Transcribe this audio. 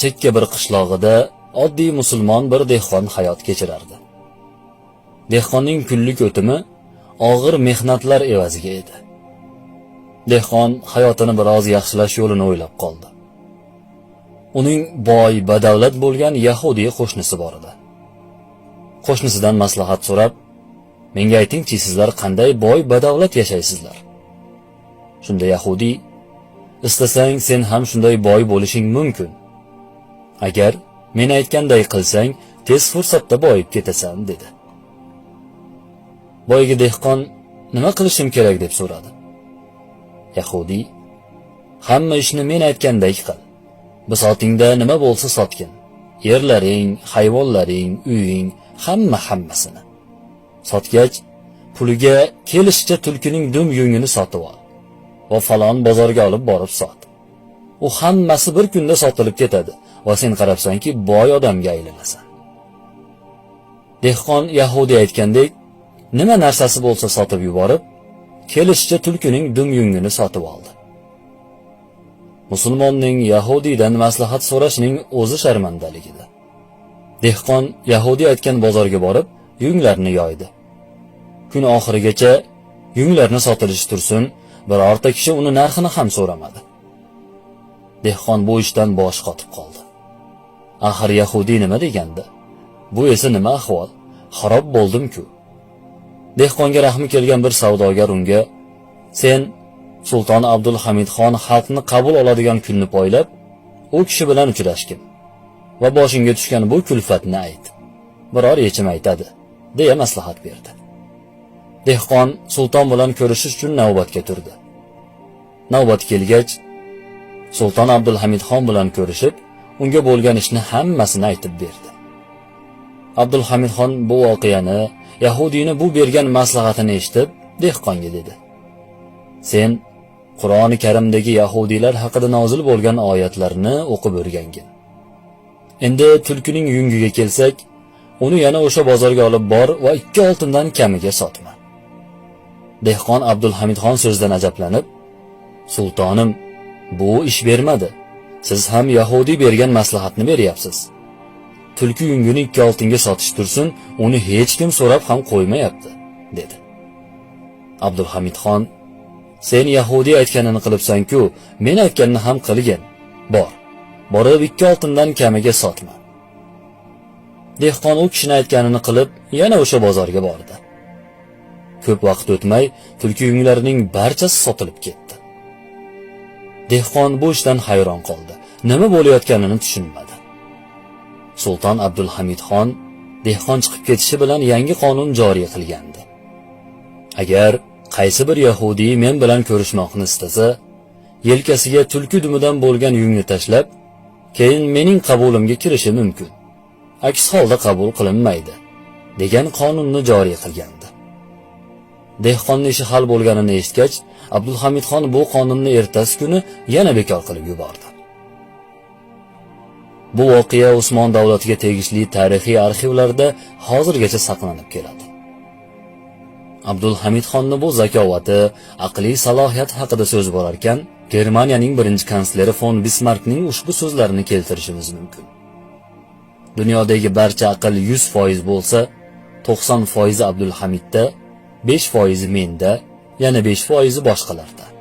chekka bir qishlog'ida oddiy musulmon bir dehqon hayot kechirardi. Dehqonning kunlik o'timi og'ir mehnatlar evaziga edi. Dehqon hayotini biroz yaxshilash yo'lini o'ylab qoldi. Uning boy, badavlat bo'lgan yahudiy qo'shnisi bor edi. Qo'shnisidan maslahat so'rab, menga aytingchi, sizlar qanday boy, badavlat yashaysizlar? Shunda yahudiy, istasang sen ham shunday boy bo'lishing mumkin. Agar men aytganday qilsang, tez fursatda boyib ketasan, dedi. Boygi dehqon nima qilishim kerak deb so'radi. Yahudiy hamma ishni men aytgandek qil. Bisotingda nima bo'lsa sotgin. Yerlaring, hayvonlaring, uying, hamma hammasini. Sotgach, puliga kelishcha tulkining dum yungini sotib ol va falon bozorga olib borib sot. U hammasi bir kunda sotilib ketadi va sen qarabsanki boy odamga aylanasan. Dehqon Yahudi aytgandek, nima narsasi bo'lsa sotib yuborib, kelishicha tulkining dum yungini sotib oldi. Musulmonning Yahudiydan maslahat so'rashning o'zi sharmandaligidir. Dehqon Yahudi aytgan bozorga borib, yunglarni yoydi. Kun oxirigacha yunglarni sotilishi tursin, birorta kishi uni narxini ham so'ramadi. Dehqon bu ishdan bosh qotib qoldi. Axir Yahudi nima degandi? Bu esa nima ahvol? Xarob bo'ldim-ku. Dehqonga rahmi kelgan bir savdogar unga: "Sen Sulton Abdulhamidxon xalqni qabul oladigan kunni poylab, u kishi bilan uchrashgin va boshingga tushgan bu kulfatni ayt. Biror yechim aytadi." deya maslahat berdi. Dehqon sulton bilan ko'rishish uchun navbatga turdi. Navbat kelgach, Sulton abdulhamidxon bilan ko'rishib, unga bo'lgan ishni hammasini aytib berdi. abdulhamidxon bu voqeani, Yahudiyni bu bergan maslahatini eshitib, dehqonga dedi: "Sen Qur'oni Karimdagi yahudiylar haqida nozil bo'lgan oyatlarni o'qib o'rgangin. Endi tulkining yungiga kelsak, uni yana o'sha bozorga olib bor va ikki oltindan kamiga sotma." Dehqon abdulhamidxon so'zdan ajablanib, "Sultonim, bu ish bermadi. Siz ham Yahudi bergan maslahatni beryapsiz. Tulki yungini ikki oltinga sotish tursin, uni hech kim so'rab ham qo'ymayapti", dedi. Abdulhamidxon, Sen Yahudi aytganini qilibsan-ku, men aytganini ham qilgin. Bor. Borib ikki oltindan kamiga sotma. Dehqon u kishini aytganini qilib, yana o'sha bozorga bordi. Ko'p vaqt o'tmay, tulki yunglarining barchasi sotilib ketdi. Dehqon bu ishdan hayron qoldi. Nima bo'layotganini tushunmadi. Sulton abdulhamidxon dehqon chiqib ketishi bilan yangi qonun joriy qilgandi. Agar qaysi bir yahudiy men bilan ko'rishmoqni istasa, yelkasiga tulki dumidan bo'lgan yungni tashlab, keyin mening qabulimga kirishi mumkin. Aks holda qabul qilinmaydi, degan qonunni joriy qilgandi. Dehqonning ishi hal bo'lganini eshitgach, Abdulhamidxon bu qonunni ertasi kuni yana bekor qilib yubordi. Bu voqea Usmon davlatiga tegishli tarixiy arxivlarda hozirgacha saqlanib keladi. abdulhamidxonni xonning bu zakovati, aqliy salohiyat haqida so'z borarkan Germaniyaning birinchi kansleri fon Bismarckning ushbu so'zlarini keltirishimiz mumkin. Dunyodagi barcha aql 100% bo'lsa, 90% abdulhamidda 5% menda, yana 5% boshqalarda.